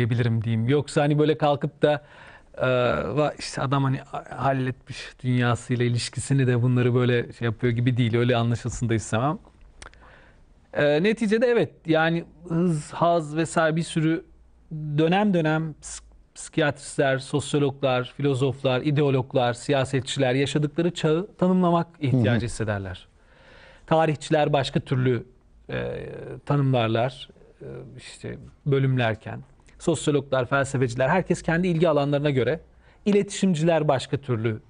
diyebilirim diyeyim. Yoksa hani böyle kalkıp da e, işte adam hani halletmiş dünyasıyla ilişkisini de bunları böyle şey yapıyor gibi değil. Öyle anlaşılsın da istemem. E, neticede evet yani hız, haz vesaire bir sürü dönem dönem ps- psikiyatristler, sosyologlar, filozoflar, ideologlar, siyasetçiler yaşadıkları çağı tanımlamak ihtiyacı hissederler. Tarihçiler başka türlü e, tanımlarlar e, işte bölümlerken. Sosyologlar, felsefeciler herkes kendi ilgi alanlarına göre. İletişimciler başka türlü.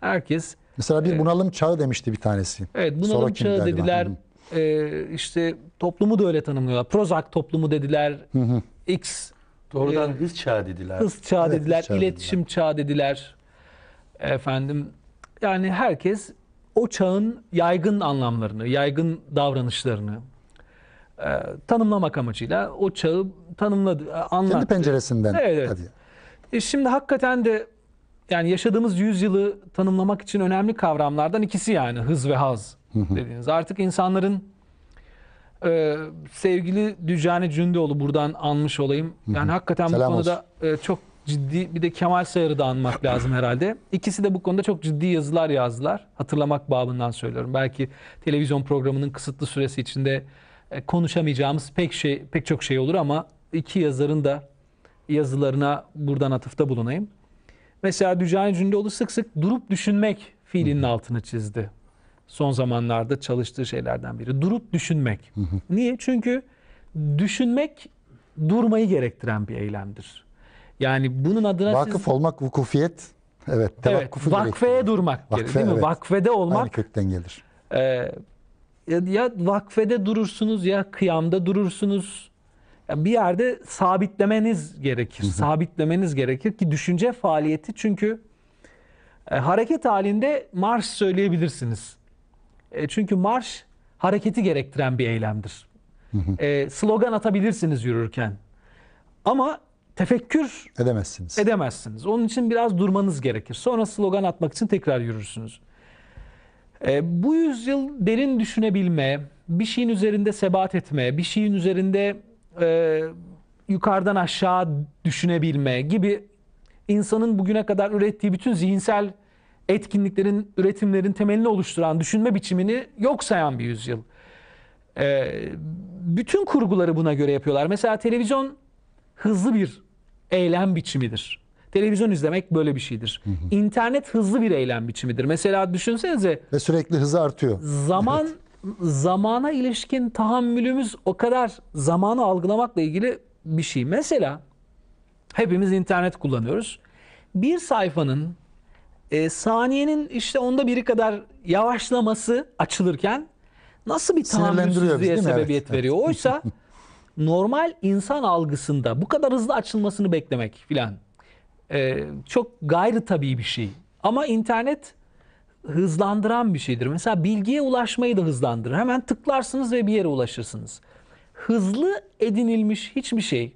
Herkes Mesela bir bunalım çağı demişti bir tanesi. Evet bunalım Sorokin çağı dediler. Hı hı. Ee, işte toplumu da öyle tanımlıyorlar. Prozac toplumu dediler. X Doğrudan hız çağı dediler. hız çağı Evet, dediler. hız çağı iletişim çağı dediler. Efendim yani herkes o çağın yaygın anlamlarını, yaygın davranışlarını e, tanımlamak amacıyla o çağı tanımladı, anlattı. Kendi penceresinden. Evet, evet. Hadi. E şimdi hakikaten de yani yaşadığımız yüzyılı tanımlamak için önemli kavramlardan ikisi yani hız ve haz dediğiniz. Artık insanların e, sevgili Dücane Cündoğlu buradan anmış olayım. Yani hakikaten Selam bu konuda e, çok ciddi bir de Kemal Sayar'ı da anmak lazım herhalde. İkisi de bu konuda çok ciddi yazılar yazdılar. Hatırlamak babından söylüyorum. Belki televizyon programının kısıtlı süresi içinde e, konuşamayacağımız pek şey pek çok şey olur ama iki yazarın da yazılarına buradan atıfta bulunayım. Mesela Dücani Cündoğlu sık sık durup düşünmek fiilinin altını çizdi. Son zamanlarda çalıştığı şeylerden biri. Durup düşünmek. Niye? Çünkü düşünmek durmayı gerektiren bir eylemdir. Yani bunun adına Vakıf siz olmak, vukufiyet. Evet, evet, vakfeye gerektiriyor. durmak Vakfe, gerekir değil mi? evet. Vakfede Aynı olmak kökten gelir. ee, ya, vakfede durursunuz ya kıyamda durursunuz. Ya bir yerde sabitlemeniz gerekir. Sabitlemeniz gerekir ki düşünce faaliyeti çünkü e, hareket halinde marş söyleyebilirsiniz. E, çünkü marş hareketi gerektiren bir eylemdir. E, slogan atabilirsiniz yürürken. Ama tefekkür Edemezsiniz. edemezsiniz. Onun için biraz durmanız gerekir. Sonra slogan atmak için tekrar yürürsünüz. E, bu yüzyıl derin düşünebilme, bir şeyin üzerinde sebat etme, bir şeyin üzerinde e, yukarıdan aşağı düşünebilme gibi insanın bugüne kadar ürettiği bütün zihinsel etkinliklerin, üretimlerin temelini oluşturan düşünme biçimini yok sayan bir yüzyıl. E, bütün kurguları buna göre yapıyorlar. Mesela televizyon hızlı bir eylem biçimidir. Televizyon izlemek böyle bir şeydir. İnternet hızlı bir eylem biçimidir. Mesela düşünsenize Ve sürekli hızı artıyor. zaman zamana ilişkin tahammülümüz o kadar zamanı algılamakla ilgili bir şey. Mesela hepimiz internet kullanıyoruz. Bir sayfanın e, saniyenin işte onda biri kadar yavaşlaması açılırken nasıl bir tahammülsüzlüğe? Evet, sebebiyet evet. veriyor. Oysa normal insan algısında bu kadar hızlı açılmasını beklemek filan e, çok gayri tabii bir şey. Ama internet hızlandıran bir şeydir. Mesela bilgiye ulaşmayı da hızlandırır. Hemen tıklarsınız ve bir yere ulaşırsınız. Hızlı edinilmiş hiçbir şey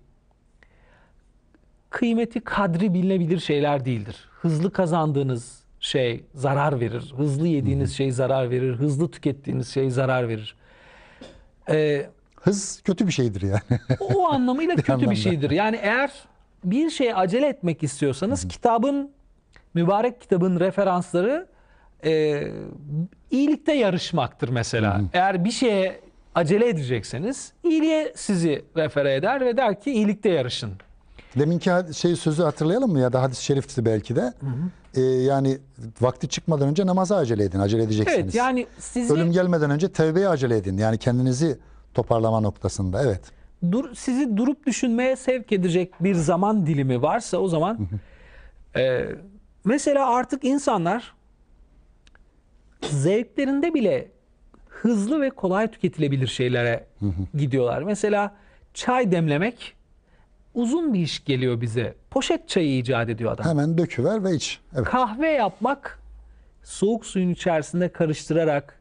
kıymeti kadri bilinebilir şeyler değildir. Hızlı kazandığınız şey zarar verir. Hızlı yediğiniz şey zarar verir. Hızlı tükettiğiniz şey zarar verir. Ee, Hız kötü bir şeydir yani. o anlamıyla kötü bir şeydir. Yani eğer bir şeye acele etmek istiyorsanız kitabın mübarek kitabın referansları e, iyilikte yarışmaktır mesela. Eğer bir şeye acele edecekseniz iyiliğe sizi refere eder ve der ki iyilikte yarışın. Deminki şey sözü hatırlayalım mı ya da hadis-i şerifti belki de. Ee, yani vakti çıkmadan önce namaza acele edin. Acele edeceksiniz. Evet yani sizi Ölüm gelmeden önce tevbeye acele edin. Yani kendinizi toparlama noktasında. Evet. Dur, sizi durup düşünmeye sevk edecek bir zaman dilimi varsa o zaman e, mesela artık insanlar zevklerinde bile hızlı ve kolay tüketilebilir şeylere gidiyorlar. Mesela çay demlemek uzun bir iş geliyor bize. Poşet çayı icat ediyor adam. Hemen döküver ve iç. Evet. Kahve yapmak soğuk suyun içerisinde karıştırarak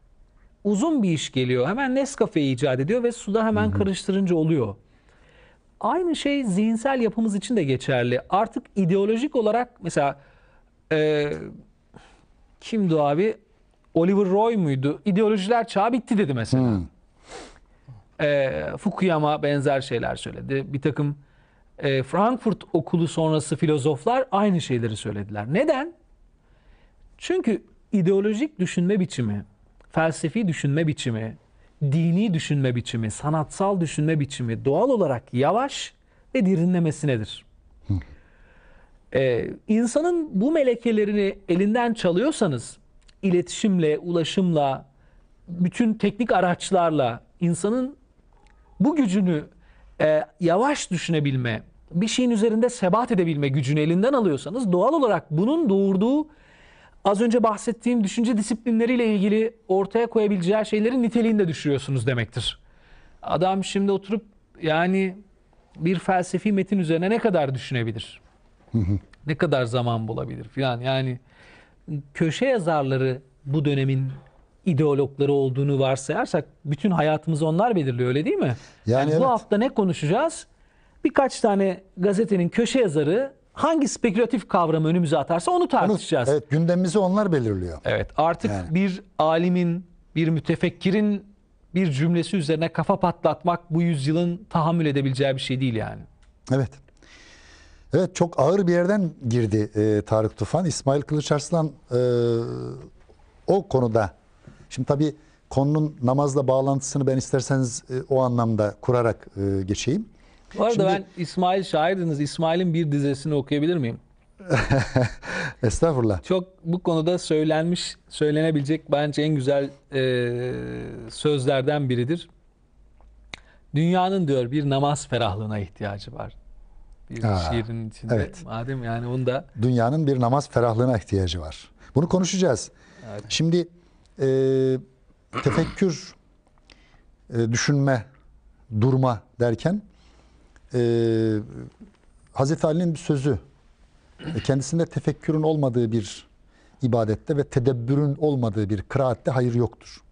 uzun bir iş geliyor. Hemen Nescafe'yi icat ediyor ve suda hemen karıştırınca oluyor. Aynı şey zihinsel yapımız için de geçerli. Artık ideolojik olarak mesela e, kimdi abi? Oliver Roy muydu? İdeolojiler çağı bitti dedi mesela. E, Fukuyama benzer şeyler söyledi. Bir takım e, Frankfurt okulu sonrası filozoflar aynı şeyleri söylediler. Neden? Çünkü ideolojik düşünme biçimi, felsefi düşünme biçimi, dini düşünme biçimi, sanatsal düşünme biçimi doğal olarak yavaş ve derinlemesinedir. Ee, insanın bu melekelerini elinden çalıyorsanız iletişimle, ulaşımla, bütün teknik araçlarla insanın bu gücünü e, yavaş düşünebilme, bir şeyin üzerinde sebat edebilme gücünü elinden alıyorsanız doğal olarak bunun doğurduğu az önce bahsettiğim düşünce disiplinleriyle ilgili ortaya koyabileceği şeylerin niteliğini de düşürüyorsunuz demektir. Adam şimdi oturup yani bir felsefi metin üzerine ne kadar düşünebilir? ne kadar zaman bulabilir filan yani köşe yazarları bu dönemin ideologları olduğunu varsayarsak bütün hayatımızı onlar belirliyor öyle değil mi? Yani evet. Bu hafta ne konuşacağız? Birkaç tane gazetenin köşe yazarı hangi spekülatif kavramı önümüze atarsa onu Onu- tartışacağız. evet gündemimizi onlar belirliyor. Evet artık Yani. bir alimin, bir mütefekkirin bir cümlesi üzerine kafa patlatmak bu yüzyılın tahammül edebileceği bir şey değil yani. Evet. Evet çok ağır bir yerden girdi e, Tarık Tufan. İsmail Kılıçarslan e, o konuda şimdi tabii konunun namazla bağlantısını ben isterseniz e, o anlamda kurarak e, geçeyim. Bu arada Şimdi- ben İsmail şairdiniz. İsmail'in bir dizesini okuyabilir miyim? Estağfurullah. Çok bu konuda söylenmiş, söylenebilecek bence en güzel e, sözlerden biridir. Dünyanın diyor bir namaz ferahlığına ihtiyacı var. Bir Aa, şiirin içinde. evet. Madem yani onu da Dünyanın bir namaz ferahlığına ihtiyacı var. Bunu konuşacağız. Evet. Şimdi e, tefekkür, e, düşünme, durma derken e, Hazreti Ali'nin bir sözü kendisinde tefekkürün olmadığı bir ibadette ve tedebbürün olmadığı bir kıraatte hayır yoktur.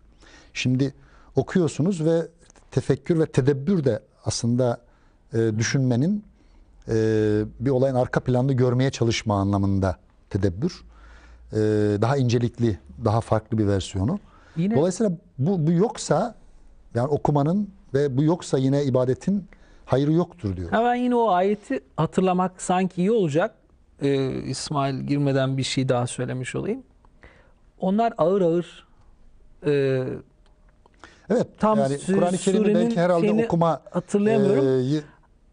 Şimdi okuyorsunuz ve tefekkür ve tedebbür de aslında e, düşünmenin e, bir olayın arka planını görmeye çalışma anlamında tedebbür. E, daha incelikli, daha farklı bir versiyonu. yine Dolayısıyla bu, bu yoksa yani okumanın ve bu yoksa yine ibadetin hayrı yoktur diyor. hemen yine o ayeti hatırlamak sanki iyi olacak. E, İsmail girmeden bir şey daha söylemiş olayım. Onlar ağır ağır e, Evet Tam yani Kur'an-ı Kerim'i belki herhalde okuma hatırlayamıyorum. e,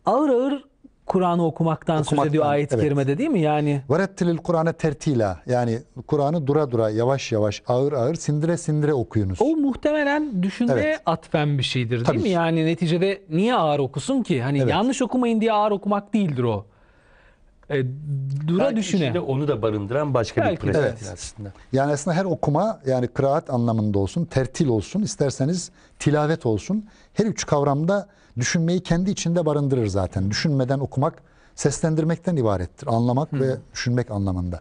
ağır ağır Kur'an'ı okumaktan, söz Okumaktan, ediyor ayet-i evet. kerimede değil mi? Yani Verettilil Kur'an'e tertila yani Kur'an'ı dura dura yavaş yavaş ağır ağır sindire sindire okuyunuz. o muhtemelen düşünmeye Evet. atfen bir şeydir değil Tabii mi? ki. Yani neticede niye ağır okusun ki? Hani Evet. yanlış okumayın diye ağır okumak değildir o. E, dura Belki düşüne. içinde onu da barındıran başka Belki bir pratik Evet. aslında. Yani aslında her okuma yani kıraat anlamında olsun, tertil olsun, isterseniz tilavet olsun. Her üç kavramda düşünmeyi kendi içinde barındırır zaten. Düşünmeden okumak seslendirmekten ibarettir. Anlamak ve düşünmek anlamında.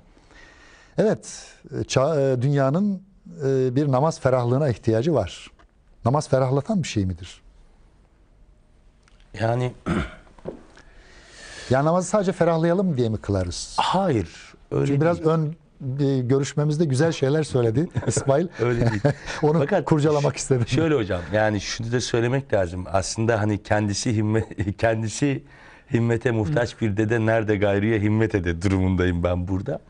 Evet, ça- e, dünyanın e, bir namaz ferahlığına ihtiyacı var. Namaz ferahlatan bir şey midir? Yani Yani namazı sadece ferahlayalım diye mi kılarız? hayır öyle Çünkü biraz değil. ön e, görüşmemizde güzel şeyler söyledi İsmail. Öyle değil. Onu Fakat kurcalamak istedim. Şöyle hocam yani şunu da söylemek lazım. Aslında hani kendisi himme, kendisi himmete muhtaç bir dede nerede gayrıya himmet ede durumundayım ben burada.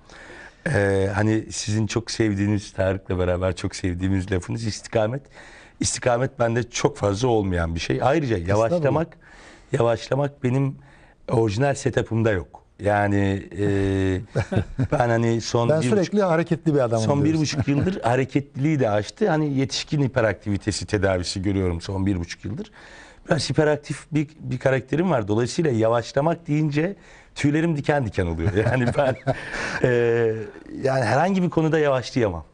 Ee, hani sizin çok sevdiğiniz Tarık'la beraber çok sevdiğimiz lafınız istikamet. İstikamet bende çok fazla olmayan bir şey. Ayrıca yavaşlamak yavaşlamak benim orijinal setup'ımda yok. Yani e, ben hani son Ben bir sürekli hareketli bir adamım. Son bir diyorsun. buçuk yıldır hareketliliği de aştı. Hani yetişkin hiperaktivitesi tedavisi görüyorum son bir buçuk yıldır. Biraz hiperaktif bir, bir karakterim var. Dolayısıyla yavaşlamak deyince tüylerim diken diken oluyor. Yani ben e, yani herhangi bir konuda yavaşlayamam.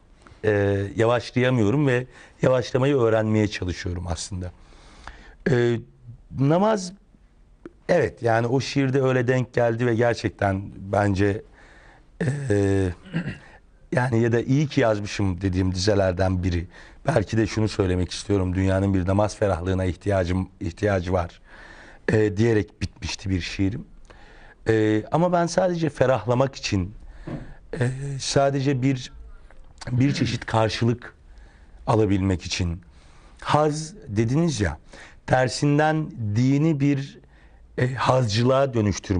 E, yavaşlayamıyorum ve yavaşlamayı öğrenmeye çalışıyorum aslında. E, namaz evet yani o şiirde öyle denk geldi ve gerçekten bence e, yani ya da iyi ki yazmışım dediğim dizelerden biri. Belki de şunu söylemek istiyorum. Dünyanın bir namaz ferahlığına ihtiyacım ihtiyacı var e, diyerek bitmişti bir şiirim. E, ama ben sadece ferahlamak için e, sadece bir bir çeşit karşılık alabilmek için haz dediniz ya tersinden dini bir e, hazcılığa dönüştürmek